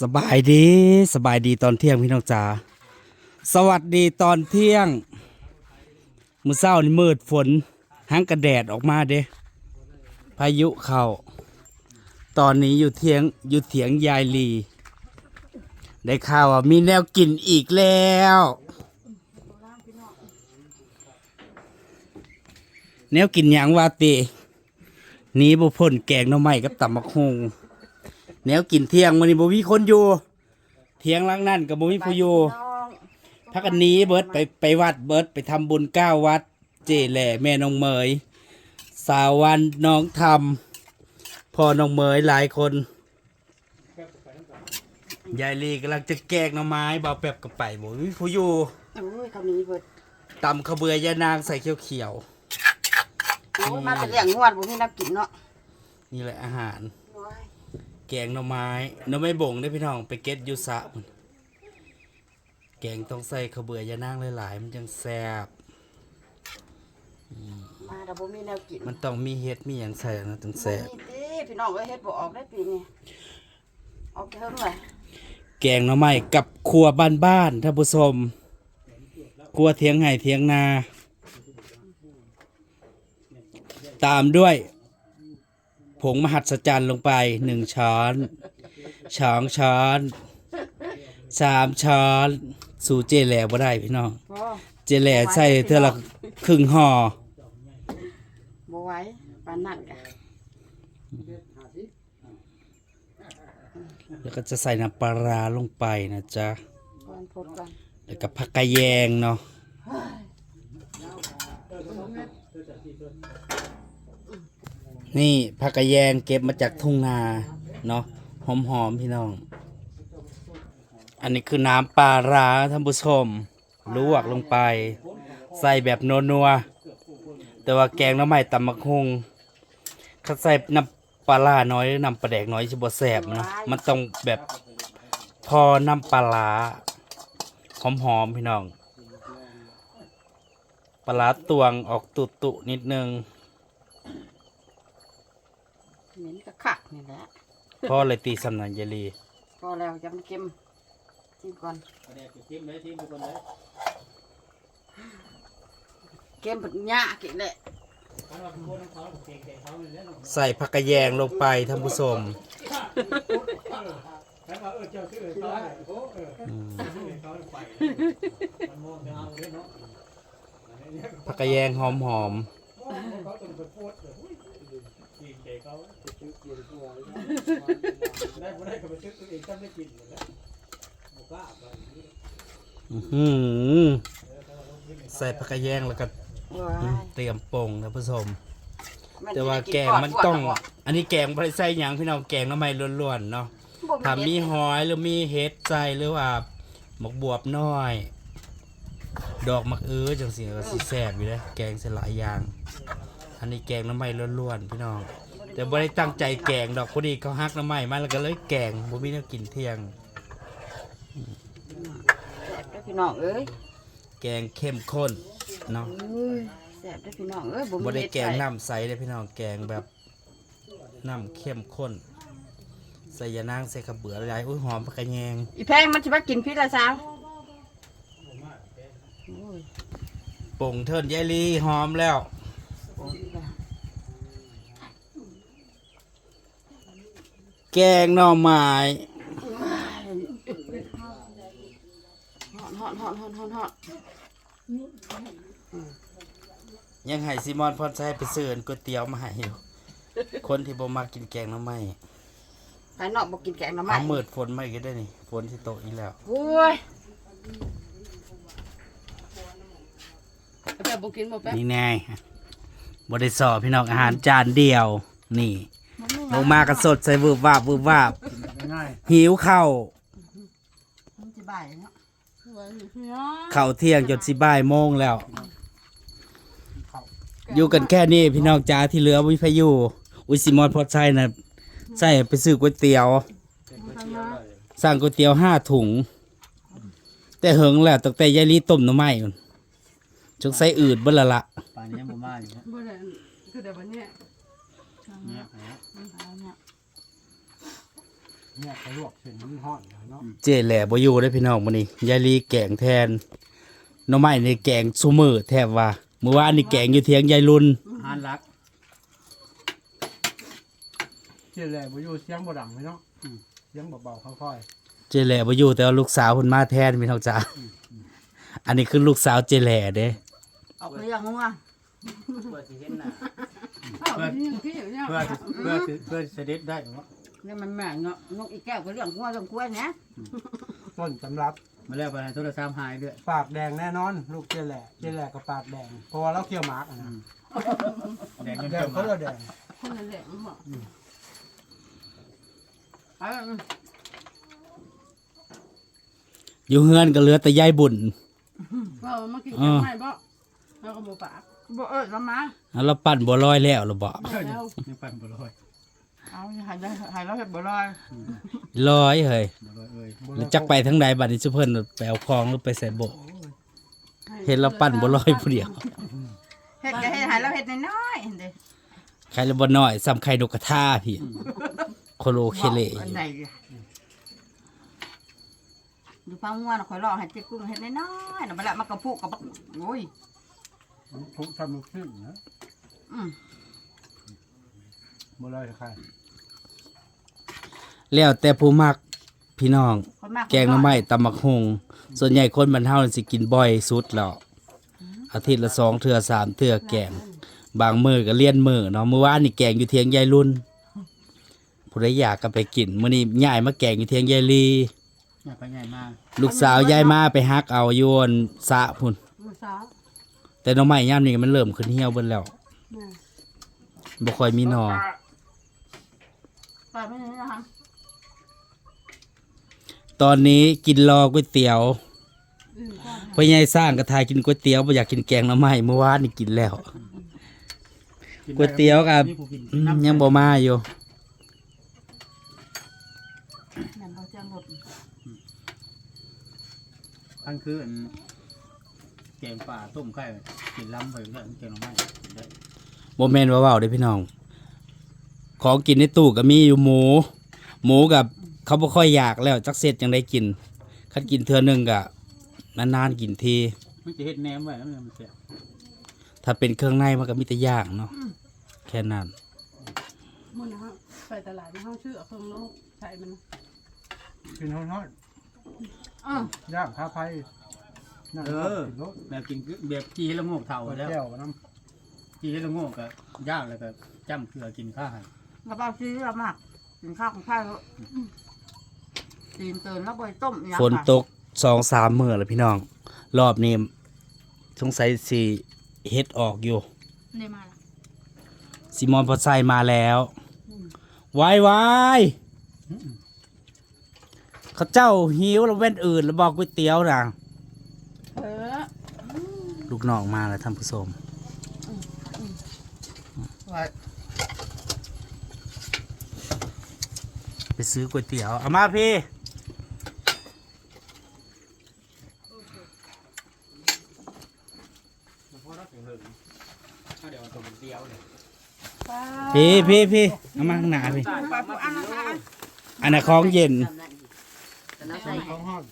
สบายดีสบายดีตอนเที่ยงพี่น้องจ๋าสวัสดีตอนเที่ยงมื้อเช้านี่มืดฝนหังกระแดดออกมาเด้พายุเข้าตอนนี้อยู่เทียงอยู่เถียงยายลี ได้ข่าวว่ามีแนวกินอีกแล้วแนวกินหยังวาติหนี้บ่พ้นแกงหน่อไม้กับตำบักฮง แนวกินเที่ยงมื้อนี้บ่มีคนอยู่ เที่ยงหลังนั่นก็บ่มีผู้อยู่พักกันหนี้เบิดไปไปวัดเบิดไปทำบุญเก้าวัด เจแหล่แม่น้องเหมย สาววันน้องทำพ่อน้องเหมยหลายคนยายลีกำลังจะแกงหน่อไม้เบาแป๊บกับไปบ่มีผู้อยู่โอ้ยคำนี้เบิดตำขาวเบือยานางใส่เขียวโอ้ยมาเป็นเลี้ยงงวดบ่มีน้ำกินเนาะๆนี่แหละอาหารโอ้ย แกงหน่อไม้หน่อไม้บ่งได้อพี่น้องไปเก็ตอยูสระมันแกงต้องใส่ขาวเบือยานางหลายๆมันจังแซ่บมาแต่บ่มีแนวกินมันต้องมีเฮ็ดมีหยังใส่นะถึงแซ่บบ่มีติพี่น้องเอ้ยเฮ็ดบ่ออกได้ปีนี้ออกเท่าไหร่แกงหน่อไม้กับครัวบ้านๆท่านผู้ชมครัวเทียงไห่เทียงนา ตามด้วย ผงมหัศจรรย์ลงไปหนึ่งช้อนสองช้อนสามช้อนสู่เจแหล่บ่ได้พี่น้องพอเจแหล่ใส่เท่าละครึ่งห่อบ่ไหวปานนั้นกะแล้วก็จะใส่น้ำปลาร้าลงไปนะจ๊ะก่อนพดก่อนแล้วก็ผักกะแยงเนาะ นี่ผักกระแยงเก็บมาจากทุ่งนาเนาะหอมๆพี่น้อง อันนี้คือน้ำปลาร้าท่านผู้ชมลวกลงไป ใส่แบบนัวๆแต่ว่าแกงน้ำไม้ตำมักฮุงถ้าใส่น้ำปลาร้าน้อยน้ำปลาแดกน้อยจะบ่แสบนะมันต้องแบบพอน้ำปลาร้าหอมๆพี่น้องปลาร้าตวงออกตุตุนิดนึง เหม็นกะ คักนี่แหละพอเลยตีสำนันยายลีพอแล้วจะมันเค็มชิมก่อนเค็มเพิ่นยากินแหละใส่ผักกะแยงลงไปท่านผู้ชมผักกะแยงหอมหอม ๆอื้อหือใส่ผักกะแยงแล้วก็ว้ายเตรียมปรุงท่านผู้ชมมันแต่ว่าสิได้แกงมันต้องก่อันนี้แกงบริใส่หยังพี่น้องแกงน้ำมันล้วนๆเนาะบ่ถ้ามีหอยหรือมีเห็ดใส่หรือว่าหมกบวบน้อย ดอกมักเอื้อจังสิก็สิแซ่บอยู่เลยแกงใส่หลายอย่าง อันนี้แกงน้ำมันล้วนๆพี่น้อง แต่บ่ได้ตั้งใจแกงดอกพอดีเขาฮักน้ำมันมาแล้วก็เลยแกงบ่มีแนวกินเที่ยงแซ่บเด้อพี่น้องเอ้ยแกงเข้มข้นเนาะเอ้ยแซ่บเด้อพี่น้องเอ้ยบ่มีบ่ได้เฮ็แกงใส่น้ำใสเลยพี่น้องแกงแบบน้ำเข้มข้นใส่ยานางใส่กระเบือหลายๆอุ้ยหอมผักกระแยงอีแพงมันจะมากินพิษละสาวโอ้ยป่งเทินยายลีหอมแล้วโอ้ยอีก แกงหน่อไม้ฮอนฮอนฮอนฮอนฮอนฮอนยังให้ซิมอนพรใช้ไปซื้อก๋วยเตี๋ยวมาให้อยู่ คนที่บ่มากินแกงหน่อไม้ภายนอกบ่กินแกงหน่อไม้เอามืดฝนมาอีกได้นี่ฝนที่โตะนี่แล้วโอ้ยแป๊บบ่กินบ่แป๊บนี่แน่บ่ได้สอบพี่น้องอาหารจานเดียว นี่ ลงมากันสดใส่วืบวาบวืบวาบหิวข้าวมันสิบ่ายเนาะข้าวเที่ยงจนสิบ่ายโมงแล้ว อยู่กันแค่นี้พี่น้องจ้าที่เหลือวิพายุอุยซิมอนพอดใช่นะใส่ไปซื้อก๋วยเตี๋ยว สั่งก๋วยเตี๋ยวห้าถุง แต่เหิงแหละตั้งแต่ยายลีต้มหน้ำไม้พุ่นจงใส่อืดเบิ่ละละป่านนี้ยังบ่มาอยู่นะบ่ได้คือเดี๋ยววันนี้เนี่ยฮะ เอาเนี่ยเนี่ยไปลวกเส้นมันห่อนเนาะเจแหล่บ่อยู่ได้อพี่น้องมื้อนี้ยายลีแกงแทนหน่อไม้นี่แกงซุมื้อแทบว่าเมื่อวานนี่แกงอยู่เถียงยายรุ่นหานรักเจ๊แหล่บ่อยู่เสียงบ่ดังเลยเนาะอืมเสียงเบาๆค่อยเจแหล่บ่อยู่แต่ว่าลูกสาวเพิ่นมาแทนพี่น้องจ้าอันนี้คือลูกสาวเจแหล่เด้ออกไปยังงัวเพื่อสิเห็นหน้าเอาไปยิงพี่อยู่เนี่ยเพื่อสิเพื่อสิเพื่อสิเสด็จได้เนาะ นี่มันแม่เนาะนกอีแก้วก็เรื่องงัวเรื่องกล้วยนะๆต้นสำรับมาแล้วไปให้โทรศัพท์หายด้วยปากแดงแน่นอน ลูกเจ๊แหล่เจ๊แหล่กับปากแดงเพราะว่าเราเคี่ยวหมากอะนะแดงจนแดเต็งมเขาเลยแดงคนละแหลงบอกเอาอยู่เฮือนก็เหลือแต่ยายบุญเรามากินกันใหม่บ่เราก็บ่ปากบ่เออแล้วมา แล้วเราปั่นบัวลอยแล้วหรือบ่แล้วยังปั่นบ่ลอย เอาหายได้หายแล้วเห็ดบ่ลอยลอยเฮ้ยบ่ลอยเอ้ยแล้วจักไปทั้งใดบัดนี้ซุเพิ่นไปเอาคลองหรือไปใส่โบกเห็นเราปั่นบัวลอยผู้เดียวเห็ดก็เห็ดหายแล้วเห็ดน้อยๆเห็นเด้ใครละบ่น้อยซ้ำไข่นกกระทาพี่โคโลเคเลอันใดอะดูฟังงัวน่ะข่อยรอให้เจ๊กุ้งเห็ดน้อยๆน่ะบ่ละมันกระพุกกระปักโอ้ยทุกทำมันขึ้นนะอืมบ่เลยใคร แล้วแต่ผู้มักพี่น้อง คนมากแกงหน่อไม้ตำบักฮงส่วนใหญ่คนบ้านเฮาสิกินบ่อยสุดแล้วอาทิตย์ละสองเทื่อสามเทื่อแกง บางมื้อก็เลี่ยนมื้อเนาะมื้อวานนี่แกงอยู่เทียงยายรุ่นผู้ใดอยากก็ไปกินมื้อนี้ย้ายมาแกงอยู่เทียงยายลี อยากไปใหญ่มากลูกสาวยายมาไปฮักเอาโยนสะพุ่นมื้อเช้าแต่หน่อไม้ยามนี้มันเริ่มขึ้นเหี่ยวเบิดแล้วแม่บ่ค่อยมีหน่อไปไม่ได้นะคะ ตอนนี้กินรอก๋วยเตี๋ยวอื่นก็พ่อใหญ่สร้างก็ทายกินก๋วยเตี๋ยวบ่อยากกินแกงหน่อไม้เมื่อวานนี่กินแล้วก๋วยเตี๋ยวกับนี่ผู้กินอืมน้ำยังบ่มาอยู่ นั่นเขาเจ้างหมดอันคืออันแกงป่าต้มไก่กินล้ำไปแล้วแกงหน่อไม้ได้บ่แม่นว่าเว้าเด้อพี่น้อง ของกินในตู้ก็มีอยู่หมู หมูกับ เขาบ่ค่อยอยากแล้วจักเสร็จจังได้กินคันกินเทื่อหนึงก็นานๆกินที มันจะเฮ็ดแหนมไว้แล้วมันเสียถ้าเป็นเครื่องในมันก็มีแต่ย่างเนาะแค่นั้น มื้อนะฮะไปตลาดในห้องชื่อเอาเครื่องโลกใส่มันกินฮ้อนเออๆย่างข้าไผ่นั่งเออกินรสแบบกินแบบจีแล้วโงกเท่าแล้วแก้วน้จีแล้วโงกก็ย่างแล้วก็จ้ำเกลือกินข้าวให้กระเป๋าซื้อเรามากกินข้าวของข้าวแล้ว ตีนเตือนแล้วบอยต้มอีหยังฝนตกสองสามมื้อแล้วพี่น้อง รอบนี้สงสัยสิเฮ็ดออกอยู่ได้มาละซิมอนพอไซมาแล้ววายวายเขาเจ้าหิวแล้วเว้นอื่น แล้วบอกก๋วยเตี๋ยวนะเออลูกน้องมาแล้วท่านผู้ชมไปซื้อก๋วยเตี๋ยว เอามาพี่ เดี๋ยวตัวเดียวเลย พี่พี่พี่เอามาข้างหน้าพี่อันนั้นของเย็นของห้อน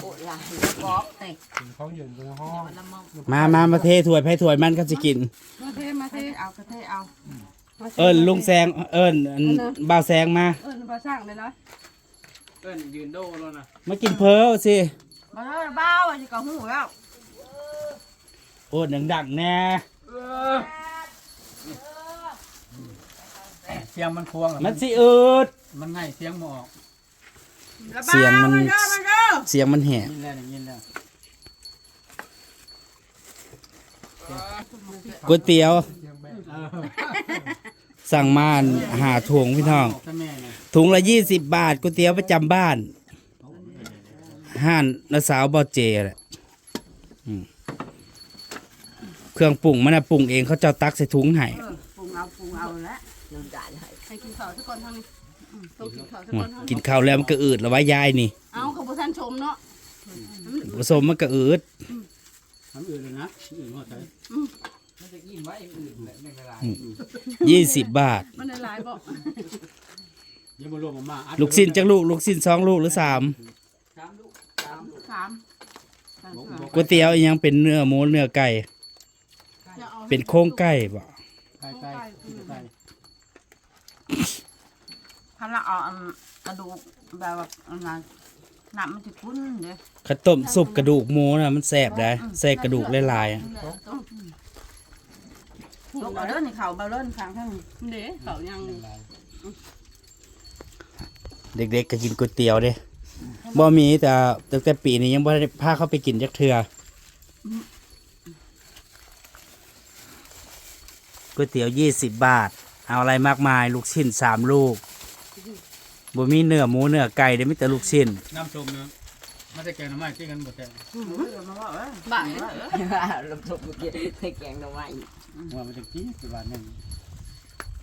โอ้ลายบอกเตะกินของเย็นเป็นห้อนละมองมามามาเทถ้วยไผ่ถ้วยมันก็จะกิน มาเทมาเทเอากระเทเอาเอิญลุงแซงเอิญบ่าวแซงมาเอิ้นมาวสร้างเลยนะเอิ้นยืนโดแล้วนะมากินเพ้อสิมาเลยบ้าวอันนี้ก็หูแล้วโอ้ดังๆแน่ เสียงมันควงอะมันสิอืด มันง่ายเสียงหมออกเสียงมันเด้อมาเด้อเสียงมันแหบยินแล้วนี่ยินแล้วก๋วยเตี๋ยว สั่งมาหาถุงพี่น้องบอกถ้าแม่นะถุงละยี่สิบบาทก๋วยเตี๋ยวประจำบ้านห้านนาสาวบอเจแหละอืมเครื่องปรุงมันนะปรุงเองเขาเจ้าตักใส่ถุงให้เออปรุงเอาปรุงเอาแล้วเดิ นได้เลยให้กินข้าวทุกคนทางนี้อืมต้องกินข้าวทุกโอ้คยนทางกินข้าวแล้วมันก็อืดแล้วว่ายายนี่เอาเขาบ่ทันชมเนาะผสมมันก็อืดทำอื่นเลยนะอื่นหัวใจยี่สิบบาท มันได้หลายบ่เดี๋ยวมารวมมามาอัดลูกชิ้นจักลูกลูกชิ้นสองลูกหรือสามสามสามก๋วยเตี๋ยวอีหยังเป็นเนื้อหมูเนื้อไก่ อย่าอาเป็นโครงไก่บ่ใกล้ใกล้ใกล้ ถ้าเราเอาอันกระดูกแบบว่าอันนั้นน้ำมันจะคุ้นเด้ข้าวต้มซุปกระดูกหมูน่ะมันแซ่บได้ใส่กระดูกหลายๆอะยกเอาเด้อนี่เขาเบาเล่นข้างข้างเด้เขายังเด็กๆก็กินก๋วยเตี๋ยวเด้บ่มีแต่ตั้งแต่ปีนี้ยังบ่ได้พาเขาไปกินจักเทื่อก๋วยเตี๋ยว20บาท เอาอะไรมากมาย ลูกชิ้นสามลูกบ่มีเนื้อหมูเนื้อไก่เด้มีแต่ลูกชิ้นน้ำส้มเนาะมาแต่แกงน้ำมันที่กันหมดแต่มาว่าเอ้ยบ่ายลมตกเมื่อกี้ใส่แกงหน่อไม้ว่ามันจะกี้สิบาทนึง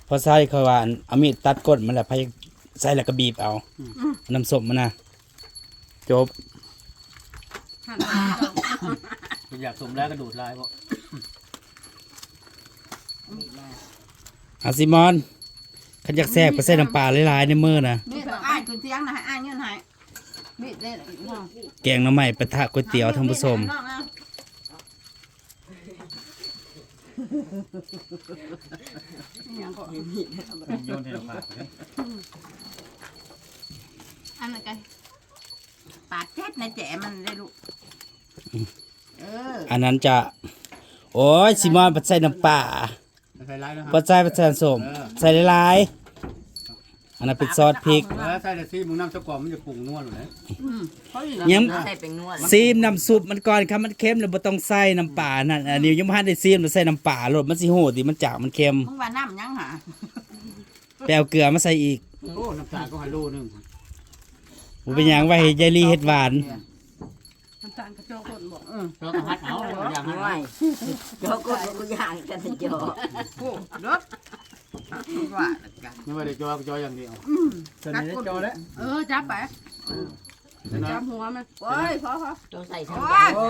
พอใส่เขาว่าอันเอามีดตัดก้นมันแหละพายใส่แล้วก็บีบเอา น้ำส้มมันนะจบหันอยากสมแล้วก็ดูดลายเพราะ อาซิมอนขันอยากแซ่บก็ใส่น้ำปลาหลายๆในมือนะนี่ต้องอ้ายขึ้นเตียงนะให้อ้ายเงินให้มีดเด้ออีกห้องแกงหน้ำใหม่ปะทะก๋วยเตี๋ยวท่านผู้ชมยังก็โยนให้เราปากเลยอันนั้นไงปาดเจ็ดในแจมันได้ลูกเอออันนั้นจะ โอ้ยซิมอนปัดใส่น้ำปลา ใส่ร้ายแล้วคปัรับดใส่ปัดใส่น้ำส้มใส่หลายๆอันนั้นเป็นซอสพริก แล้วใส่แต่ซีมึงน้ำเจ้ากรอบมันจะปรุงนวดเลยเขาอยู่ยัง ใส่เป็นนวดซีมน้ำซุปมันก่อนครับมันเค็มแล้วบ่ต้องใส่น้ำปลานั่นอันนี้ยังบ่ทันได้ซีมแล้วใส่น้ำปลาโลดมันสิโหดดิมันจางมันเค็มมึงว่าน้ำยังหาแปเอาเกลือมาใส่อีกโอ้น้ำตาลก็ให้โลนึงบ่เป็นหยังไว้ให้ยายลีเฮ็ดหวาน น้ำตาลกระโจกคนบอกเราก็ฮัดเอาอย่างฮัดไม่เอาโจก็กูย่างกันโจโอ้เลิศว่ากันไม่ว่าได้จอจออย่างเดียวตอนนี้จอแล้วเออจับไปจับหัวมันโอ้ยพอพอโจใส่โอ้ทั้งยโอ้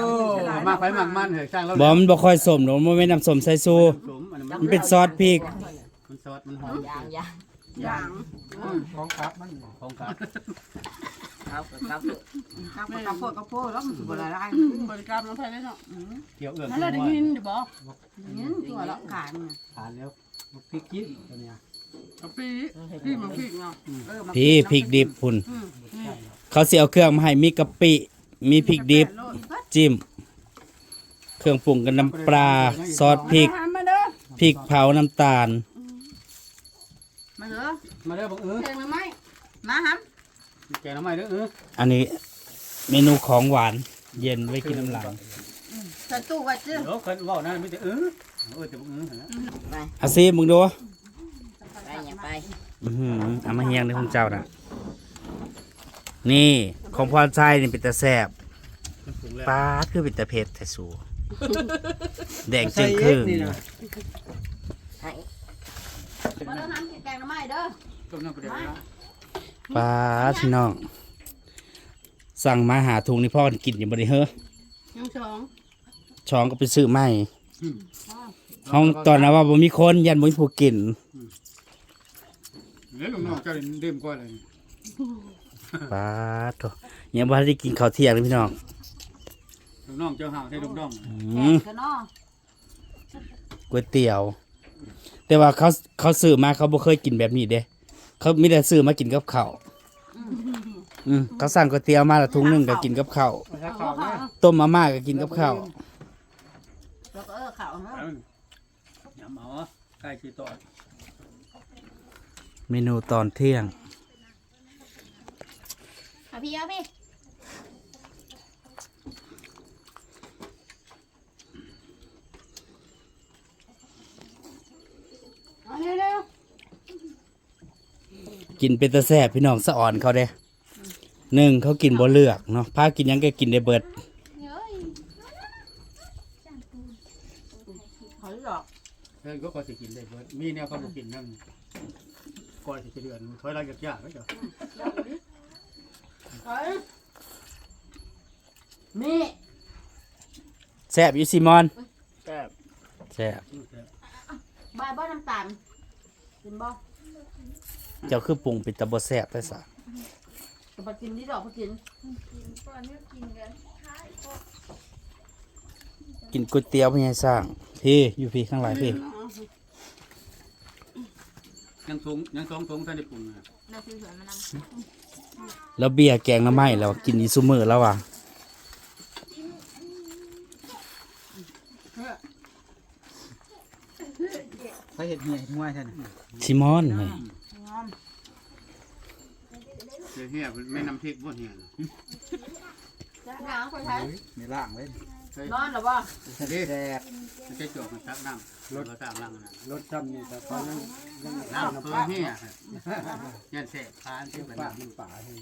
มากไปมากมันเหรอสร้างแล้วบ่มันบ่ค่อยสมหรอกมันไม่นน้ำส้มใส่ซูสมอันนั้นมันเป็นซอสพริก มันซอสมันหอมย่างย่างอย่าง ของครับมันของกาครับ ครับข้าวข้าวโพดข้าวโพดแล้วมันสุกอะไรได้บริการน้ำไฟได้เนาะเกี่ยวเอื้อมนั่นแหละได้ยินอยู่บอกนี่ตัวละขายมันทานแล้วมันพริกกิ๊บตัวเนี้ยกะปิพี่มันพี่เนาะเออพี่พริกดิบพุ่นอืมนี่เขาสิเอาเครื่องมาให้มีกะปิ มีพริกดิบ จิ้ม เครื่องปรุงกันน้ำปลาซอสพริกมาเด้อพริกเผาน้ำตาล มาเหรอมาเด้อบอกเออแกงหรือไม่มาฮัม แกน้ำใหม่เด้อเอออันนี้เมนูของหวานเย็นไว้กินน้ำหลังใส่ตู้ไว้ซื้อเดี๋ยวคนว่านั่นไม่ได้เออเออแต่บอกเออนะไปอาซีมึงดูไปอย่าไปอื้อหือเอามาเฮียงในของเจ้าน่ะ นี่ของพรใจนี่เป็นตาแซบมันปรุงแล้วปลาดคือเป็นตาเผ็ดแต่สูแดงจึงครึ่งให้มาแล้วน้ำกินแกงน้ำไม้เด้อ ต้มน้ำปลาเดี๋ยวนะ ปลาดพี่น้อง สั่งมาหาถุงนี่พ่อกันกินอยู่บริเฮ้อยังสองช้องก็ไปซื้อใหม่ห้องตอนนั้นว่าบ่มีคนยันบ่มีผู้กินเดี๋ยวลุงน้องเจ้าเดิมกว่าเลยปลาดโถยังบ่ทันได้กินข้าวเที่ยงเลยพี่น้องลุงน้องเจ้าห่าวให้ลุงน้องอืมกันเนาะก๋วยเตี๋ยว แต่ว่าเขาเขาซื้อมาเขาบ่เคยกินแบบนี้เด้ เขามีแต่ซื้อมากินกับข้าวอืมเขาสั่งก๋วยเตี๋ยวมาละถุงหนึงก็กินกับข้าวถ้าเขาเนี่ย ต้มมาม่าก็กินกับข้าวแล้วก็เออข้าวเนาะ ยำเอาใกล้คือต่อเมนูตอนเที่ยง เอาพี่เอาพี่เอาเร็ว กินเป็นตะแซ่บพี่น้องสะอ่อนเขาเด้หนึ่งเขากินบ่เลือกเนาะพากินหยังก็กินได้เบิดๆเฮ้ยเขาหลอกเพื่อนก็พอสิกินได้เบิดมีแนวเขาบอกกินนั่นก่อนสิจะเดือนถอยเรายากๆไว้เจ้าเฮ้ยนี่แซ่บอยู่ซิมอนแซ่บแซ่บใบบ่น้ำตาลกินบ่ เจ้าคือปรุงเป็นตะบ่แซ่บได้ซะจะไปกินที่ดอกไปกินกินก๋วยเตี๋ยวพญายสร้างพี่อยู่พี่ข้างหลายพี่ยังสงยังสองสูงท่านได้ปรุงนะเราซื้อสวนมานำแล้วเบียร์แกงหน้ำไม้แล้วกินอีซุมื้อแล้วว่ะไปเห็ดเหี้ยเห็ดง่วยท่านซิมอนเฮ้ยง ยวเฮียไม่นำพริกบ่เฮียหนาวคนไทยมีล่างเลยนอนหรือว่าแซ่บมันจะจบมันซักน้ำรถสามลังนะรสจำนี่แต่ตอนนั้นยังน้ำเพิ่มเฮียยันเสพพานที่เป็นป่ามันป่าให้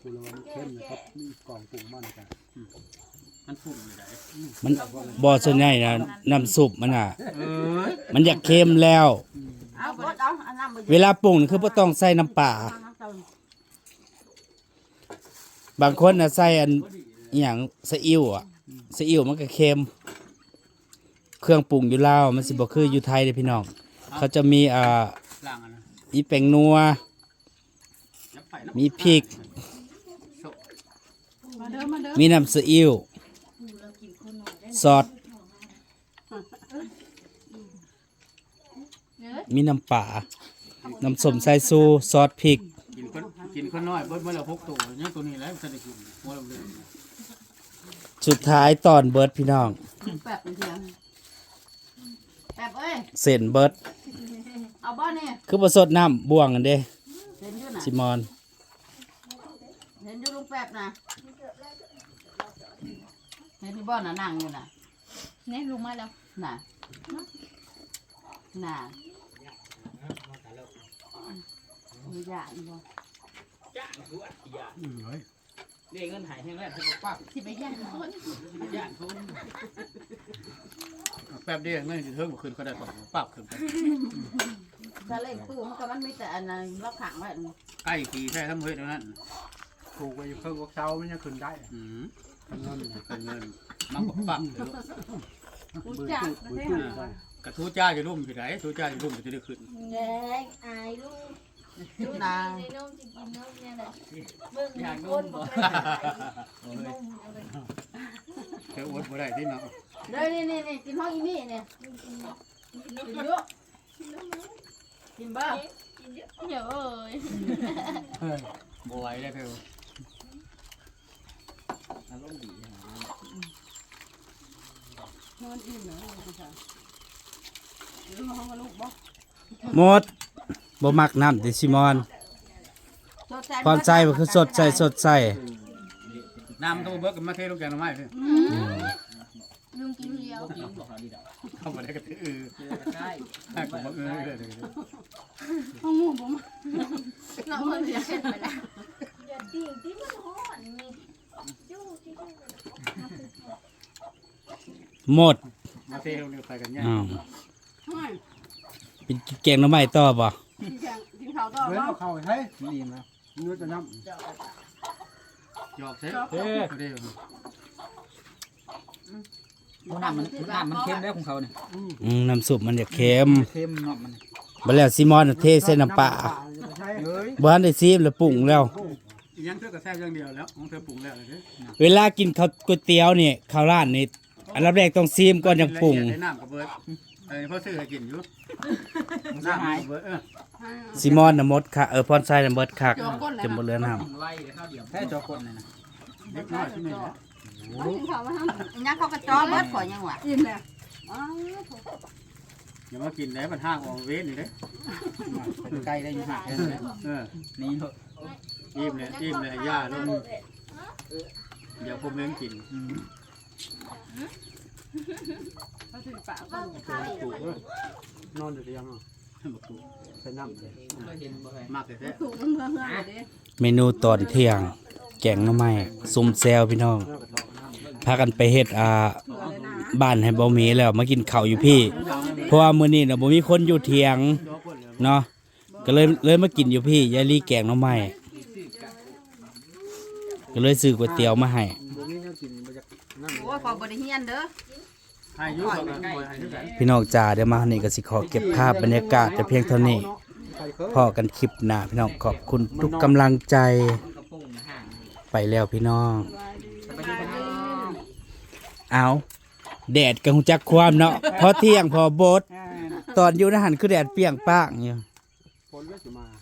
คือเรามันเข้มนะครับนี่กล่องปรุงมันกันมันพุ่งเลยได้มันบ่ส่วนใหญ่นะน้ำซุปมันน่ะ เออมันอยากเค็มแล้ว เอาบดเอาอันน้ำบดเวลาปรุงนี่คือบ่ต้องใส่น้ำปลา บางคนน่ะใส่อันอหย่างซีอิ๊วอะซีอิ๊วมันก็เค็ม เครื่องปรุงอยู่ลาวมันสิบ่คืออยู่ไทยเด้อพี่น้อง เขาจะมีอ่าล่างอันนะมีแป้งนัว ยับไปนะมีพริก มาเด้อมาเด้อมีน้ำซีอิ๊วซอสมีน้ำปลาน้ำสมสายชูซอสพริก กินคนกินคนน้อยเบิดเมื่อเราพกตัวเนี่ยตัวนี้แล้วท่านได้กินหัวเราเลยสุดท้ายตอนเบิร์ดพี่น้อง แปบเป็นเทียงแปบเอ้ย เส้นเบิร์ดเอาบ้านนี่คือผสดน้ำบ่วงกันเด้เห็นอยู่น่ะซิมอน เห็นอยู่ลุงแปบน่ะเห็นที่บ้านน่ะนั่งอยู่น่ะนี่ลุงมาแล้วน่ะน่ะมียา อีกบ่เรียกเงินหายแห้งแล้วที่ปั๊บสิไปย่างคนย่านเขาแป๊บเดียวเงินจะเทิงบ่คืนก็ได้ก่อนปรับขึ้นไปถ้าเล่นตู้มันก็มันมีแต่อันนั้นล็อกขังไว้อันนี้ใกล้ขี่แท้ทั้งเฮ้ยเท่านั้นปลูกไว้เพิ่งวักเช้ามันจะขึ้นได้อืมเงินเป็นเงินมันก็ปรับเลยลูกกูจักประเทศกระทู้จ้าจะรุ่มที่ไหนทู้จ้าจะรุ่มจะได้ขึ้นเด็กอายลูก น่ะในนมจะกินนมเนี่ยแหละเบิ่งคนบ่เธออดบ่ได้ที่เนาะเด้อนี่นี่นี่กินห้องอีนี่เนี่ยกินเยอะกินบ้าเดี๋ยวเอ้ยบ่ไหวแล้วเธอนอนอิ่มเหรอคุณชายเดี๋ยวห้องกับลูกบ่หมด บ่มักน้ำติซิมอนสดพรใจบ่คือสดใสสดใสน้ำต้องเบิกกันมาเทลงแกงหน่อไม้เถอะลุงกินเดียวเข้ามาได้ก็ถือเออให้กูมาเออเลยห้องหมู่บ่มาน้องมันจะเป็นไปแล้วอย่าดิ่งที่มันฮ้อนนี่ยู่ที่มันหมดมาเทลงเดียวไปกันเนี่ยอ้าวห้อยเป็นแกงหน้ำไม้ต่อบ่ กินแกงกินข้าวต่อเว้นบ่เอาเข้าให้นี่นะเนื้อจะน้ำหยอกเซ็ตเด้เด้อน้ำมันน้ำมันเค็มได้อืมน้ำซุปมันอยากเค็มเค็มเนาะมันบัดแล้วซิมอนน่ะเทใส่น้ำปลาใช่เฮ้ยบ่ทันได้ซีมแล้วปรุงแล้ว อีหยังเธอก็แซ่บอย่างเดียวแล้วของเธอปรุงแล้วเลยเด้อเวลากินข้าวก๋วยเตี๋ยวนี่ข้าวร้านนี่อันดับแรกต้องซีมก่อนยังปรุง ได้น้ำกับเบิด เออพ่อซื้อให้กินอยู่น้ำกับเบิดเออซิมอนน่ะหมดค่ะเออพรไซน่ะหมดคักจะบ่เหลือน้ำแค่จอคนเลยนะเล็กน้อยใช่ไหมเนี่ยเอากินข้ามาทำยังเขาก็จอเบิดข่อยยังหวะอิ่มแล้วอย่ามากินแล้วมันห้างออกเวทนี่เด้ใกล้ได้อยู่ห่างเออนี่อิ่มเลยอิ่มเลยย่าลงเดี๋ยวผมเลี้ยงกิน เขาสิปากก็ถูกเลยนอนอยู่เตียงอะบอกถูใส่น้ำเลยมากเลยแท้ถูกเพื่อนเพื่อนเลยดิเมนูตอนเที่ยง แกงหน้ำไม้ซุ่มแซวพี่น้อง พากันไปเฮ็ดอ่าบ้านให้บ่มีแล้วมากินข้าวอยู่พี่ เพราะว่ามื้อนี้น่ะบ่มีคนอยู่เถียงเนาะก็เลยเลยมากินอยู่พี่ยายลีแกงหน้ำไม้ก็เลยซื้อก๋วยเตี๋ยวมาให้ว่ากนั่นโอ้ยขอบ่ได้เฮียนเด้อ ให้อยุ่งกับใกล้ให้ยุ่งกันพี่น้องจ๋าเดี๋ยวมานี่ก็สิขอเก็บภาพบรรยากาศแต่เพียงเท่านี้เคยพอกันคลิปหน้าพี่น้องขอบคุณทุกกำลังใจไปแล้วพี่น้องเอาแดดกับหูจักความเนาะพอเที่ยงพอบดตอนอยู่นหันคือแดดเปียงป้างอยู่ฝนก็จะมามันมากที่เงี้ย